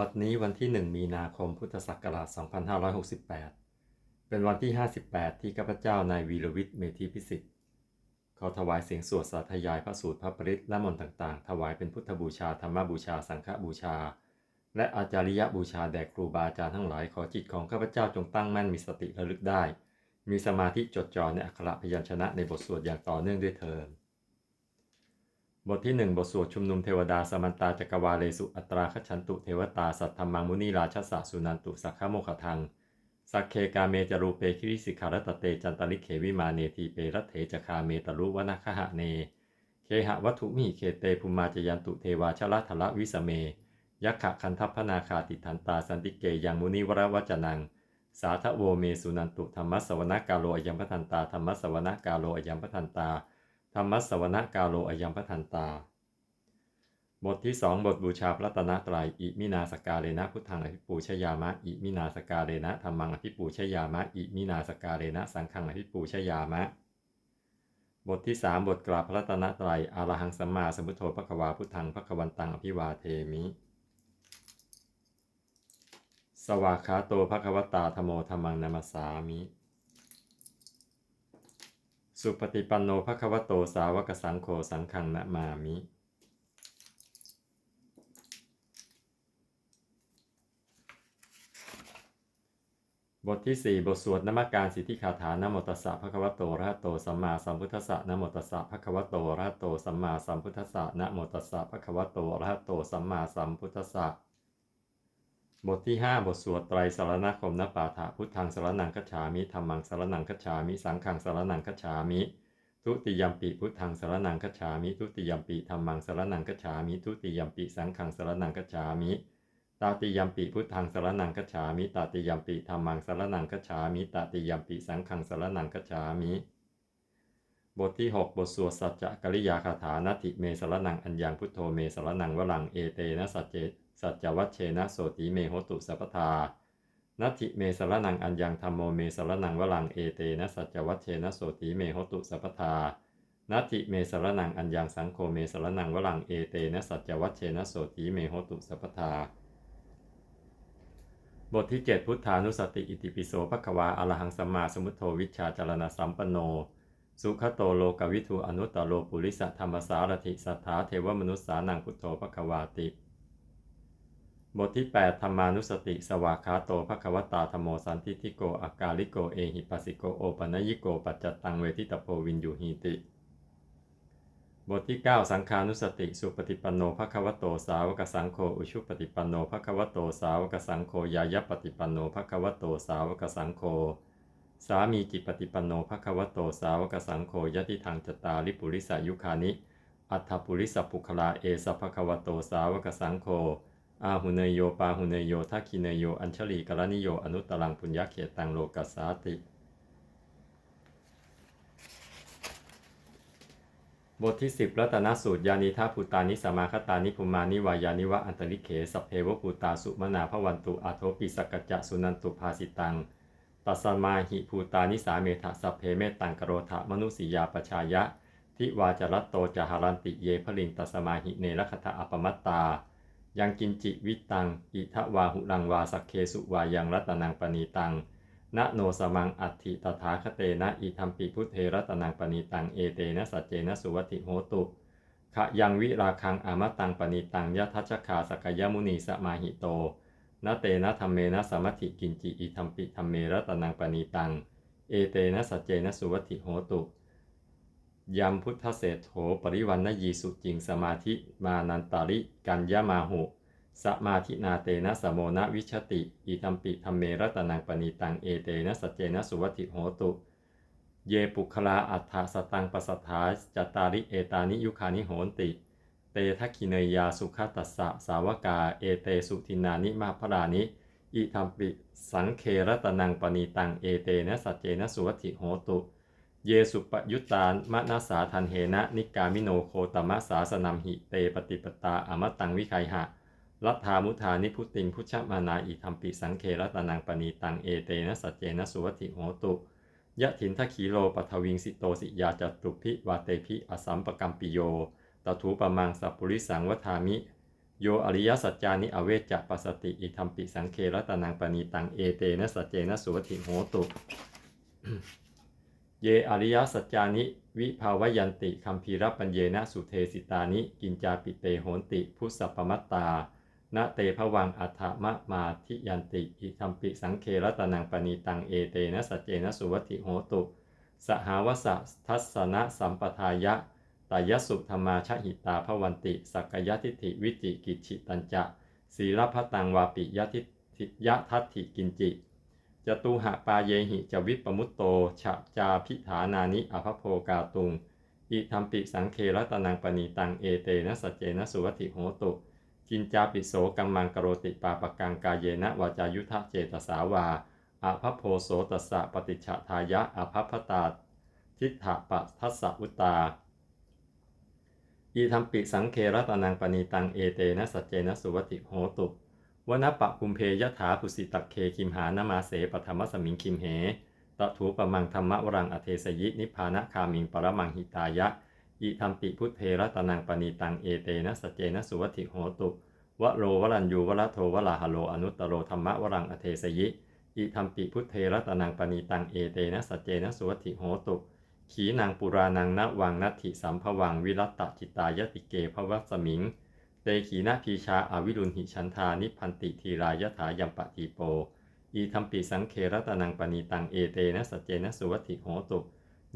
บัดนี้วันที่ 1 มีนาคมพุทธศักราช 2568 เป็นวันที่ 58 ที่ข้าพเจ้านายวีรวิทย์เมธีพิสิทธิ์ขอถวายเสียงสวดสาธยายพระสูตรพระปริตและมนต์ต่างๆ ถวายเป็นพุทธบูชาธรรมบูชาสังฆบูชา และอาจาริยบูชาแด่ครูบาอาจารย์ทั้งหลายขอจิตของข้าพเจ้าจงตั้งมั่นมีสติระลึกได้ มีสมาธิจดจ่อในอักขระพยัญชนะในบทสวดอย่างต่อเนื่องด้วยเทิน บทที่1บทสวดชุมนุมเทวดาสมันตาจักรวาเลสุอัตราคชันตุเทวตาสัทธรรมังมุนีราชสะสุนันตุสักขโมคทังสักเคกาเมจรูเปคิริสิขารตเตจันตลิเขวิมาเนทีเปรัตเถจคาเมตรุวนาคหะเน เคหะวัตถุมิเคเตภูมาจยันตุเทวาชละทละวิสเม ยักขะคันทัพพนาคาติทันตาสันติเกยังมุนีวรวัจนัง สาทโวเมสุนันตุธรรมสวนกาโลอยัมพทันตาธรรมสวนกาโลอยัมพทันตา ธรรมสวนกาโลอยัมพทันตา บทที่สองบทบูชาพระตนะตรัยอิมินาสกาเลนะพุทธังอภิปูชยามะอิมินาสกาเลนะธรรมังอภิปูชยามะอิมินาสกาเลนะสังฆังอภิปูชยามะ บทที่สามบทกราบพระตนะตรัยอารหังสัมมาสัมพุทโธพระควาพุทธังพระควันตังอภิวาเทมิ สวากขาโตภควตาธโมธรรมังนามาสามิ สุปฏิปันโนภควโตสาวกสังโฆสังฆังนะมามิ บทที่ 4 บทสวดนมการสิทธิคาถานโมตัสสะภะคะวะโตระหะโตสัมมาสัมพุทธัสสะนโมตัสสะภะคะวะโตระหะโตสัมมาสัมพุทธัสสะนโมตัสสะภะคะวะโตระหะโตสัมมาสัมพุทธัสสะ บทที่ 5 บทสวดไตรสารณคมนปาฐะพุทธังสารนังคัจฉามิธรรมังสารนังคัจฉามิ สังฆังสารนังคัจฉามิ ทุติยมปิพุทธังสารนังคัจฉามิ ทุติยมปิธรรมังสารนังคัจฉามิ ทุติยมปิสังฆังสารนังคัจฉามิ ตาติยมปิพุทธังสารนังคัจฉามิ ตาติยมปิธรรมังสารนังคัจฉามิ ตาติยมปิสังฆังสารนังคัจฉามิบทที่ 6 บทสวดสัจจกริยาคาถานาทิเมสารนังอัญญังพุทโธเมสารนังวลังเอเตนะสัจเจ สัจวัชเชนะโสติเมโหตุสัพพทานัตถิเมสรนังอัญญังธรรมโมเมสรนังวลังเอเตนะสัจวัชเชนะโสติเมโหตุสัพพทานัตถิเมสรนังอัญญังสังโฆเมสรนังวลังเอเตนะสัจวัชเชนะโสติเมโหตุสัพพทาบทที่ 7 พุทธานุสติอิติปิโสภควาอรหังสัมมาสมุทโธวิชาจารณสัมปันโน สุขโตโลกวิทูอนุตตโลปุริสธรรมสารถิสัทธาเทวมนุษสานังพุทโธภควาติ บทที่ 8 ธรรมานุสติ สวากขาโตภควตาธโมสันทิทิโกอากาลิโก เอหิปัสสิโก โอปนยิโก ปัจจตังเวทิตโพวินยูหีติ บทที่ 9 สังขานุสติ สุปฏิปันโนภควโต สาวกสังโฆ อุชุปฏิปันโนภควโต สาวกสังโฆ ยายปฏิปันโนภควโต สาวกสังโฆ สามีจิตปฏิปันโนภควโต สาวกสังโฆ ยติทางจตาริปุริสายุคานิ อัฏฐปุริสปุคลา เอสภควโต สาวกสังโฆ อาหุเนยโยปาหุเนยโยทักขิเนยโย อัญชลีกรณิโย อนุตตรังปุญญเขตังโลกัสสาติ บทที่ 10รัตนสูตร ยานิทาภูตานิสมาคตานิภูมานิวายานิวะอันตริเขสัพเพวภูตาสุมนาภวันตุอาโทปิสกัจจะสุนันตุภาสิตังตัสมาหิภูตานิสาเมทะสัพเพเมตังกโรธะมนุสิยาปชายะ ทิวาจรัตโตจหารันติเยพลินตัสมาหิเนรคทะอปมัตตา ยังกินจิวิตัง อิทวาหุรังวาสักเคสุวายังรัตนังปณีตังนะโนสมังอัตถิตถาคเตนะอิทัมปิพุทเทรัตนังปณีตัง เอเตนะสัจเจนะสุวัติโหตุขะยังวิราคังอามตังปณิตังยะทัชคาสกยมุนีสมาหิโตนะเตนะธรรมเมนะสมัติกินจิอิทัมปิธรรมเมรัตนังปณิตัง เอเตนะสัจเจนะสุวัติโหตุยัมพุทธเศรษโถปริวันนยีสุจิงสมาธิมานันตาริ กัญญามาหุ สมาธินาเตนะสโมนะวิชติอิทัมปิธรรมเมรัตนังปณิตังเอเตนะสัจเจนะสุวัติโหตุ เยปุคลาอัฏฐสตังปสัทธาจตาริเอตานิยุคานิโหนติ เตทักขิเนยยาสุขตัสสะสาวกาเอเตสุทินานิมาพรานิอิทัมปิสังเครตนังปณีตังเอเตนะสัจเจนะสุวัติโหตุ เยสุปยุตตานมนาสาทันเหนะนิกามิโนโคตมะสาสนัมหิเตปฏิปตาอมตังวิไคหะ รัฐามุธานิพุติงพุชมานาอิทัมปิสังเครตนังปณีตังเอเตนะสัจเจนะสุวัติโหตุยะถินทคีโลปัทวิงสิโตสิยาจตุพิวาเตพิอสัมปกัมปิโยตถูปมังสัพปุริสังวัามิ โยอริยสัจจานิอเวจจะปัสติอิทัมปิสังเครัตนังปณีตังเอเตนะสัจเจนะสุวติโหตุ เยอริยสัจจานิวิภาวยันติคัมภีรปัญเยนะสุเทสิตานิกินจาปิเตโหนติพุทธปมัตตา นะเตภวังอัฏฐมะมาทิยันติ อิทัมปิสังเครัตนังปณีตังเอเตนะสัจเจนะสุวติโหตุ สหาวสะทัสนะสัมปทายะตายสุธรรมาชหิตาภวันติ สักยทิฏฐิวิจิกิจิตัญจะศีลพตังวาปิยทิฏฐิยะทัตถิกินจิจตุหะปาเยหิจวิปมุตโตฉะจาพิฐานานิอภโพกาตุง อิธรรมปิสังเครัตนังปณีตังเอเตนะสัจเจนะสุวัติโหตุ จินจาปิโสกัมมังกโรติปาปกังกายเยนะวาจายุทธเจตสาวาอาภโพโสตัสสะปฏิฉทายะอาภพตาทิฏฐปะทัสสะอุตตาอีธรรมปิสังเครัตนังปณีตังเอเตนะสัจเจนะสุวติโหตุวนปะคุมเพยถาปุสิตักเคคิมหานามาเสปธรรมสมิงคิมเหตถูปมังธรรมวรังอเทสยินิพพานะคามิงปรมังหิตายะ อิธรรมปิพุทเทรัตนังปณีตังเอเตนะสเจนะสุวัติโหตุวโรวรัญยูวะละโทวลาหโลอนุตโรธรรมวรังอเทสยิ อิธรรมปิพุทเทรัตนังปณีตังเอเตนะสเจนะสุวัติโหตุขีนางปุรานังนวังนัตถิสัมภวังวิรัตตจิตายติเกภวัสมิงเตขีนาพีชาอาวิรุณหิชันธานิพันติทีรายถายัมปะทีโป อีทัมปิสังเครัตนังปณีตังเอเตนะสเจนะสุวัติโหตุ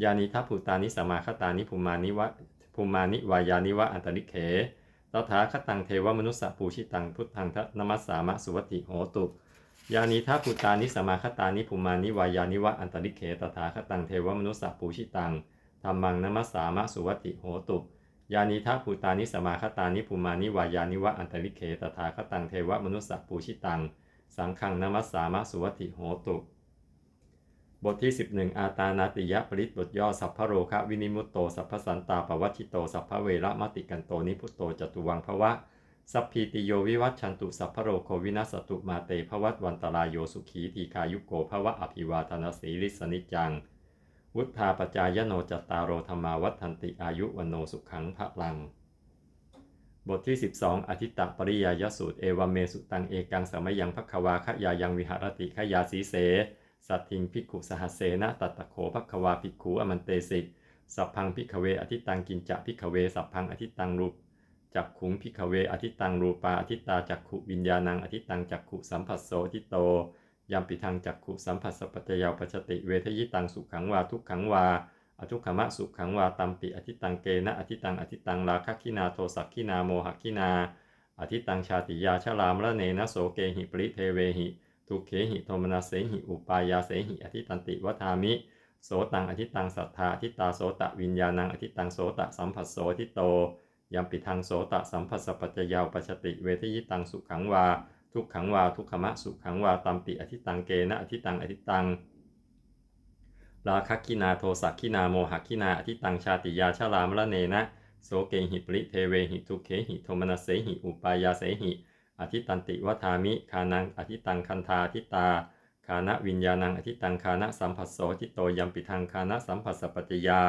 ยานิทัพพุตานิสมาคตานิภูมานิวะภูมานิวายานิวะอันตริเขตถาคตังเทวมนุสสะปูชิตังพุทธังทนมัสสามะสุวติโหตุยานิทัพพุตานิสมาคตานิภูมานิวายานิวะอันตริเขตถาคตังเทวมนุสสะปูชิตังธรรมังนมัสสามะสุวติโหตุยานิทัพพุตานิสมาคตานิภูมานิวายานิวะอันตริเขตถาคตังเทวมนุสสะปูชิตังสังฆังนมัสสามะสุวติโหตุ บทที่ 11 อาตานาติยะปริตบทย่อ สัพพโรคะวินิมุตโต สัพพสันตาปวัชิโต สัพพเวระมติกันโต นิพุตโตจตุวังภวะ สัพพีติโยวิวัตชันตุ สัพพโรโควินัสตุมาเตภวัตวันตรายโยสุขีทีคายุโกภวะอภิวาทนาสีลิสนิจจัง วุฒาปจายโนจตารโรธรรมาวัฏันติอายุวันโนสุขังพระลัง บทที่ 12 อธิตตปริยายสูตรเอวเมสุตังเอกังสมยังภควาขยายังวิหารติขยาสีเส สัตทิงพิกุสหเสนะตัตตะโขภควาภิกุอมันเตสิสัพพังพิกเวอธิตังกินจะพิกเวสัพพังอธิตังรูปจักขุงพิกเวอธิตังรูปาอธิตาจักขุวิญญาณังอธิตังจักขุสัมผัสโสอธิโตยัมปิทังจักขุสัมผัสสปัจยาวปัจติเวทยิตังสุขังวาทุกขังวาอทุกขมะสุขังวาตัมปิอธิตังเกนะอธิตังอธิตังราคะคินาโทสักคินาโมหคินา อธิตังชาติยาชลามระเนนะโสเกหิปริเทเวหิ ทุเขหิโทมนาเสหิอุปายาเสหิอธิตันติวัฏามิโสตังอธิตังสัทธาอธิตาโสตะวิญญาณังอธิตังโสตะสัมผัสโสอธิโตยัมปิทังโสตะสัมผัสสปปัจจยาวปัจจติเวทยิตังสุขังวา ทุกขังวาทุกขมะสุขังวาตัมปิอธิตังเกนะอธิตังอธิตังราคะคินาโทสักคินาโมหคินาอธิตังชาติยาชลามระเนนะโสเกหิปริเทเวหิทุเขหิโทมนัสเสหิอุปายาเสหิ อธิตันติวัฏามิคานังอธิตังคันธาอธิตาคานะวิญญาณังอธิตังคานะสัมผัสโสทิโตยัมปิทังคานะสัมผัสสปัจจยา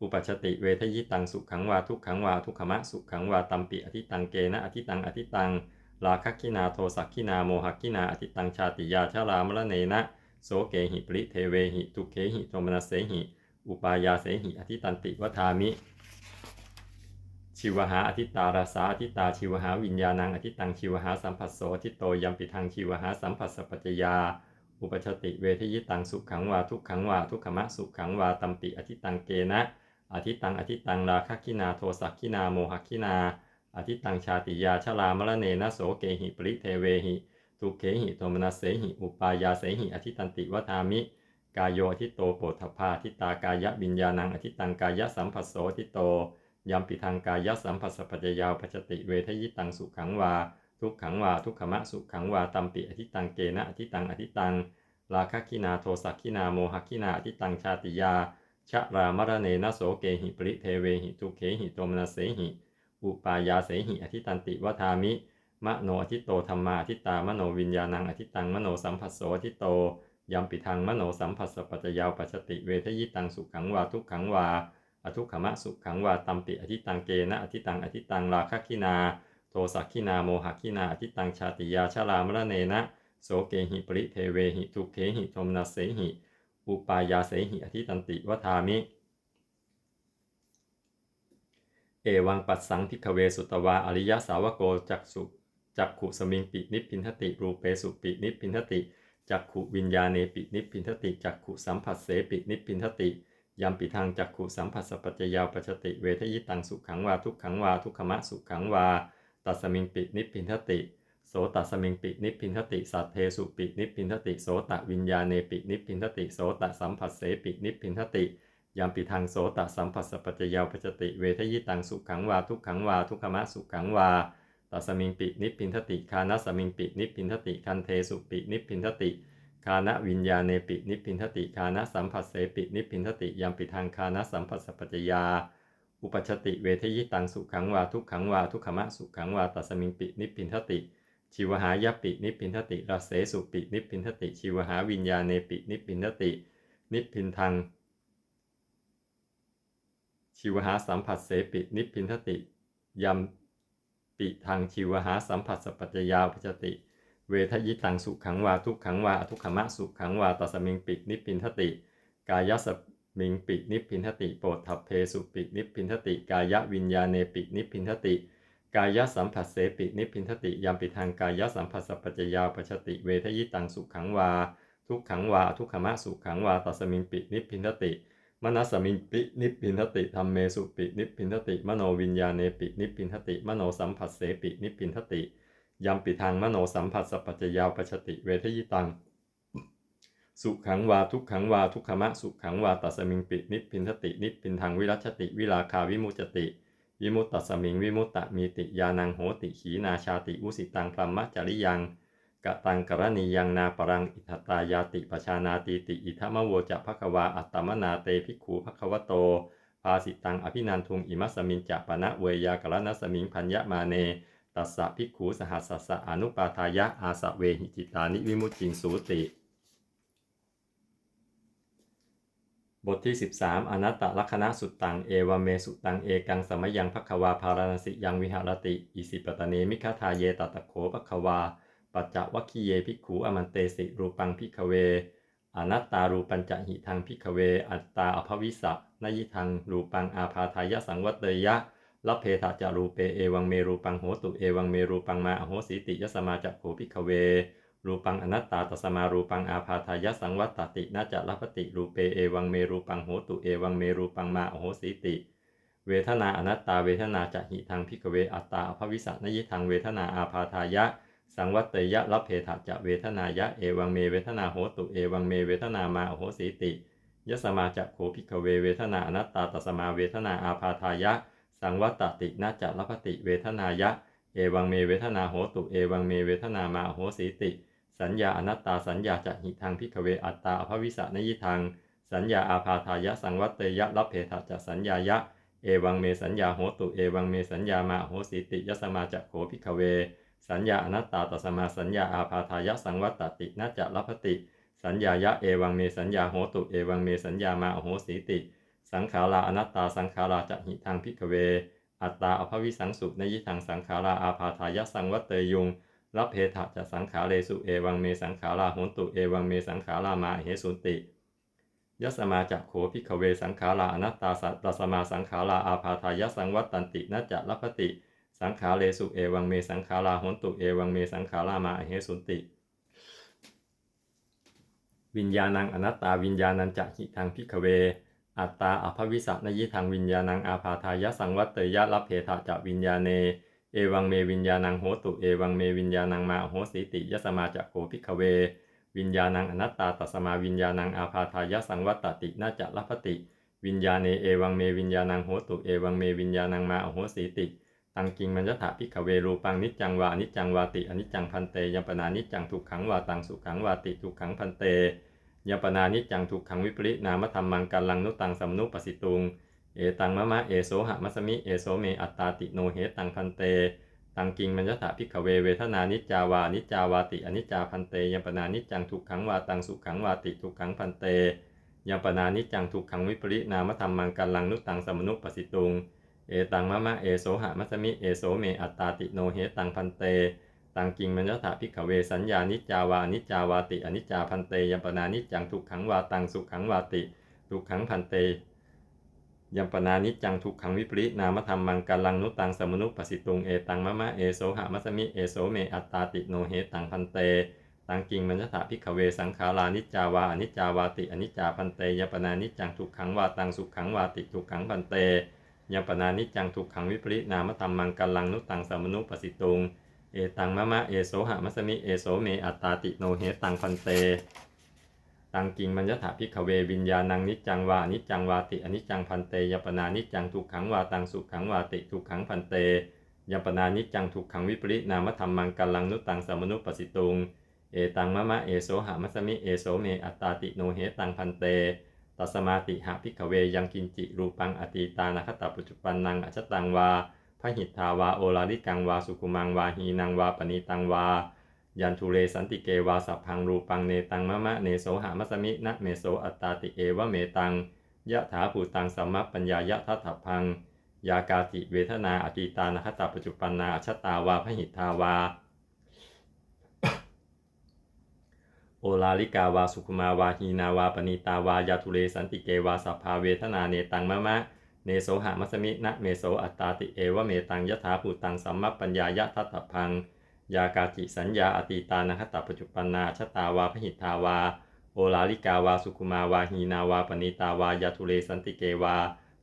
อุปัชติเวทยิตังสุขังวาทุกขังวาทุกขมะสุขังวาตัมปิอธิตังเกนะอธิตังอธิตังราคะคินาโทสักคินาโมหคินาอธิตังชาติยาชรามระเนนะโสเกหิปริเทเวหิทุเขหิโทมนัสเสหิ อุปายาเสหิอธิตันติวัฏามิ ชิวหาอธิตาราสาอธิตาชิวหาวิญญาณังอธิตังชิวหาสัมผัสโสอธิโตยัมปิทังชิวหาสัมผัสสปัจจยา อุปชติเวทยิตังสุขังวาทุกขังวาทุกขมะสุขังวาตัมปิอธิตังเกนะอธิตังอธิตังราคะคินาโทสักคินาโมหคินาอธิตังชาติยาชลามรเนนะโสเกหิปริเทเวหิทุเขหิโทมนัสเสหิอุปายาเสหิอธิตันติวัฏามิ กายโยอธิโตโปถพาทิตากายะวิญญาณังอธิตังกายะสัมผัสโสอธิโต ยัมปิทางกายสัมผัสสปปัจจยาวปัจจติเวทยิตังสุขังวา ทุกขังวา ทุกขมะสุขังวาตัมปิอธิตังเกนะอธิตังอธิตังราคคินาโทสักคินาโมหคินาอธิตังชาติยาชะรามรเนนะโสเกหิปริเทเวหิทุเขหิโทมนัสเสหิ อุปายาเสหิอธิตันติวัฏามิ มโนอธิโตธรรมาอธิตามโนวิญญาณังอธิตังมโนสัมผัสโสอธิโตยัมปิทังมโนสัมผัสสปัจจยาวปัจจติเวทยิตังสุขังวาทุกขังวา อทุกขมะสุขังวาตัมปิอธิตังเกนะอธิตังอธิตังราคะคินา โทสักขินาโมหขินาอธิตังชาติยาชารามรเนนะโสเกหิปริเทเวหิทุเขหิโทมนัสเสหิ อุปายาเสหิอธิตันติวทามิ เอวังปัสสังพิกเวสุตวาอริยสาวโกจักสุจักขุสมิงปินิพินทติรูเปสุปินิพินทติจักขุวิญญาเนปินิพินทติจักขุสัมผัสเสปินิพินทติ ยามปิทางจักขุสัมผัสสปัจจยาวปัจจติ เวทยิตังสุขังวาทุกขังวาทุกขมะสุขังวา ตัสมิงปินิพินทติ โสตัสมิงปินิพินทติ สัตเทสุปินิพินทติ โสตวิญญาเนปินิพินทติ โสตสัมผัสเสปินิพินทติยามปิทางโสตสัมผัสสปัจจยาวปัจจติ เวทยิตังสุขังวาทุกขังวาทุกขมะสุขังวาตัสมิงปินิพินทติ คานัสมิงปินิพินทติ คันเทสุปินิพินทติ คานะวิญญาเนปินิพินทติคานะสัมผัสเสปินิพินทติยามปิทางคานะสัมผัสสปัจจยา อุปชชติเวทยิตังสุขังวาทุกขังวาทุกขมะสุขังวาตัสมิงปินิพินทติ ชีวหายปินิพินทติราเสสุปินิพินทติ ชีวหาวิญญาเนปินิพินทติ นิพินทัง ชีวหาสัมผัสเสปินิพินทติยามปิทางชีวหาสัมผัสสปัจจยาปจติ เวทยิตังสุขังวาทุกขังวาอทุกขมะสุขังวาตัสมิงปิกนิพพินทติ กายสมิงปิกนิพพินทติโปรดทัพเพสุปิกนิพพินทติ กายวิญญาเนปิกนิพพินทติ กายสัมผัสเสปิกนิพพินทติยามปิทางกายสัมผัสสปัจจยาปชติเวทยิตังสุขังวา ทุกขังวาทุกขมะสุขังวาตัสมิงปินิพพินทติมนัสสมิงปินิพพินทติธรรมเมสุปินิพพินทติ มโนวิญญาเนปินิพพินทติ มโนสัมผัสเสปินิพพินทติ ยามปิทางมโนสัมผัสสปัจจยาวปชติเวทยิตัง สุขังวาทุกขังวาทุกขมะสุขังวาตัสมิงปินิพพินทตินิพพินทางวิรัชติวิราคาวิมุจติ วิมุตตัสมิงวิมุตตะมีติยานังโหติขีนาชาติอุสิตังพรหมจริยังกะตังกรณียังนาปรังอิทัตายาติปชานาติติอิทัมโวจะภควาอัตตมนาเตภิกขูภควโตภาสิตังอภินันทุงอิมัสมิงจะปะนะเวยากรณสมิงพัญญมาเน ตัสสะภิกขูสหัสสสะอนุปาทายะอาสะเวหิจิตานิวิมุตติงสูติ บทที่ 13 อนัตตลักณะสุตตัง เอวเมสุตัง เอกังสมยังพักวาภารณสิยังวิหารติ อิสิปตเนมิคาทาเยตตะโขพักวา ปัจจวัคคีเยภิกขูอมันเตสิรูปังพิกเว อนัตตารูปัญจหิทังพิกเว อัตตาอภวิสะนยิทังรูปังอาพาทายะสังวัตเตยะ ลัพเพทะจารูเปเอวังเมรูปังโหตุเอวังเมรูปังมาอโหสิติยสมาจักโขพิกเว รูปังอนัตตาตสมารูปังอาพาทายสังวัตตินาจะลัพติรูเปเอวังเมรูปังโหตุเอวังเมรูปังมาอโหสิติ เวทนาอนัตตาเวทนาจะหิทังพิกเวอัตตาอภวิสะนยิทังเวทนาอาพาทายะ สังวัตเตยะลัพเพทะจะเวทนายะเอวังเมเวทนาโหตุเอวังเมเวทนามาอโหสิติยสมาจะโขพิกเวเวทนาอนัตตาตสมาเวทนาอาพาทายะ สังวัตตินาจะลัพติเวทนายะ เอวังเมเวทนาโหตุ เอวังเมเวทนามาโหสิติ สัญญาอนัตตาสัญญาจะหิทางพิกเวอัตตาอภวิสะนยิทังสัญญาอาพาทายะสังวัตเตยะลัพเพทะจะสัญญายะ เอวังเมสัญญาโหตุ เอวังเมสัญญามาโหสิติยสมาจะโขพิกเว สัญญาอนัตตาตสมาสัญญาอาพาทายะสังวัตตินาจะลัพติ สัญญายะเอวังเมสัญญาโหตุ เอวังเมสัญญามาโหสิติ สังขาราอนัตตาสังขาราจะหิทางพิกเว อัตตาอภวิสังสุนยิทังสังขาราอาพาทายะสังวัตเตยุงรับเพทะจะสังขาเรสุเอวังเมสังขาราโหนตุเอวังเมสังขารามาเหสุนติยสมาจักโขพิกเวสังขาราอนัตตาสัตตสมาสังขาราอาพาทายะสังวัตตันตินัจจะลัพติ สังขาเรสุเอวังเมสังขาราโหนตุเอวังเมสังขารามาเหสุนติ วิญญาณังอนัตตาวิญญาณัญจะหิทางพิกเว อัตตาอภวิสันยิทางวิญญาณังอาพาทายะสังวัตเตยะรับเพทะจะวิญญาเน เอวังเมวิญญาณังโหตุเอวังเมวิญญาณังมาโหสิติยสมาจะโกพิกเว วิญญาณังอนัตตาตัสมาวิญญาณังอาพาทายะสังวัตตินาจะลัพติวิญญาเนเอวังเมวิญญาณังโหตุเอวังเมวิญญาณังมาโหสิติตังกิงมัญญถาพิกเวรูปังนิจจังวานิจจังวาติอนิจจังพันเตยัมปนานิจจังทุกขังวาตังสุขังวาติทุกขังพันเต ยัปนานิจังทุกขังวิปริณามธรรมังกัลลังนุตังสัมนุปสิตุง เอตังมะมะเอโสหะมัสมิเอโสเมอัตตาติโนเหตังพันเต ตังกิงมัญญถาพิกเวเวทนานิจจาวานิจจาวาติอนิจจาพันเตยัปนานิจังทุกขังวาตังสุขังวาติทุกขังพันเตยัปนานิจังทุกขังวิปริณามธรรมังกัลลังนุตังสัมนุปสิตุง เอตังมะมะเอโสหะมัสมิเอโสเมอัตตาติโนเหตังพันเต ตังกิงมัญญถาพิกเวสัญญานิจจาวานิจจาวาติอนิจจาพันเตยัมปนานิจจังทุกขังวาตังสุขังวาติทุกขังพันเตยัมปนานิจจังทุกขังวิปริตนามธรรมังกัลลังนุตังสมนุปสิตุงเอตังมะมะเอโสหะมัสมิเอโสเมอัตตาติโนเหตังพันเต ตังกิงมัญญถาพิกเวสังขารานิจจาวาอนิจจาวาติอนิจจาพันเตยัมปนานิจจังทุกขังวาตังสุขังวาติทุกขังพันเตยัมปนานิจจังทุกขังวิปริตนามธรรมังกัลลังนุตังสมนุปปสิตุง เอตังมะมะเอโสหะมัสมิเอโสเมอัตตาติโนเหตังพันเต ตังกิงมัญญถาพิกขเววิญญาณังนิจังวานิจังวาติอนิจังพันเตยปนานิจังทุกขังวาตังสุขังวาติทุกขังพันเตยปนานิจังทุกขังวิปริตนามธรรมังกัลังนุตังสมนุปปสิตุง เอตังมะมะเอโสหะมัสมิเอโสเมอัตตาติโนเหตังพันเตตัสมาติหะพิกขเวยังกินจิรูปังอตีตานาคตาปัจจุปันนังอชตังวา พหิทธาวาโอลาลิกังวาสุกุมังวาหีนังวาปณีตังวา ยันทุเรสันติเกวาสัพพังรูปังเนตังมะมะเนโสหามัสมินะเมโสอัตตาติเอวะเมตังยะถาภูตังสัมมปัญญายะทัตถพัง ยากาติเวทนาอติตานะคตาปัจจุปันนาชตาวาพหิทธาวา โอลาลิกาวาสุขุมาวาหีนาวาปณีตาวายาทุเรสันติเกวาสัพพาเวทนาเนตังมะมะ เนโสหามัสมินะเมโสอัตตาติเอวะเมตังยะถาภูตังสัมมัปปัญญายะทัตถพัง ยากาจิสัญญาอติตานะคตปัจจุปันนาชตาวาพหิทาวา โอลาลิกาวาสุขุมาวาหีนาวาปณิตาวายาทุเรสันติเกวา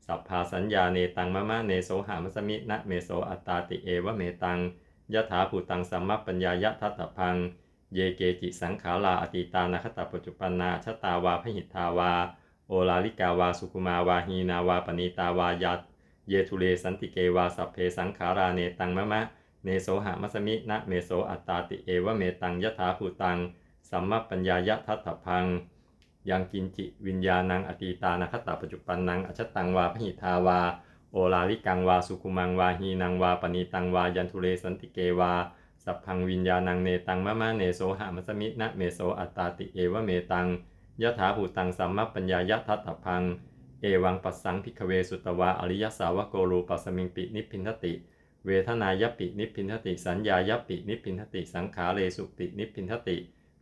สัพพาสัญญาเนตังมะมะเนโสหามัสมินะเมโสอัตตาติเอวะเมตังยะถาภูตังสัมมัปปัญญายะทัตถพัง เยเกจิสังขาราอติตานะคตปัจจุปันนาชตาวาพหิทาวา โอลาลิกาวาสุคุมาวาหีนาวาปณีตาวายัตเยทุเรสันติเกวาสัพเพสังขาราเนตังมะมะเนโสหะมัสมินะเมโสอัตตาติเอวะเมตังยถาภูตัง สัมมาปัญญายะทัตถพัง ยังกินจิวิญญาณังอตีตานะคตาปัจจุปันนังอชตังวาพหิทาวา โอลาลิกังวาสุคุมังวาหีนังวาปณีตังวายันทุเรสันติเกวา สัพพังวิญญาณังเนตังมะมะเนโสหะมัสมินะเมโสอัตตาติเอวะเมตัง ยะถาภูตังสัมมปัญญายะทัตถพัง เอวังปัสสังพิกเวสุตวาอริยสาวโกรูปัสมิงปินิพินทติ เวทนายปินิพินทติ สัญญายปินิพินทติ สังขาเรสุตินิพินทติ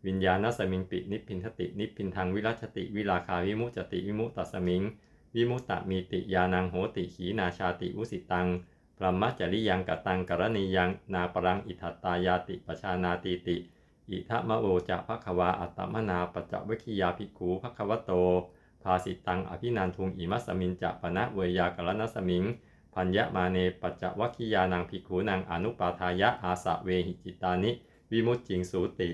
วิญญาณสมิงปินิพินทติ นิพินทางวิรัชติ วิราคาวิมุจติวิมุตตสมิง วิมุตตมีติยานังโหติขีนาชาติอุสิตังพรหมจริยังกตังกรณียังนาปรังอิทัตตายาติปชานาติติ อิทะมะโอจะภควาอัตตมนาปัจจวิคียาภิกขุภควโต ภาสิตังอภินันทุงอิมัสมินจะปนะเวยากรณสมิง พัญญมาเนปัจจวัคคิยานังภิกขุนังอนุปาทายะอาสะเวหิจิตานิ วิมุตจิงสูติ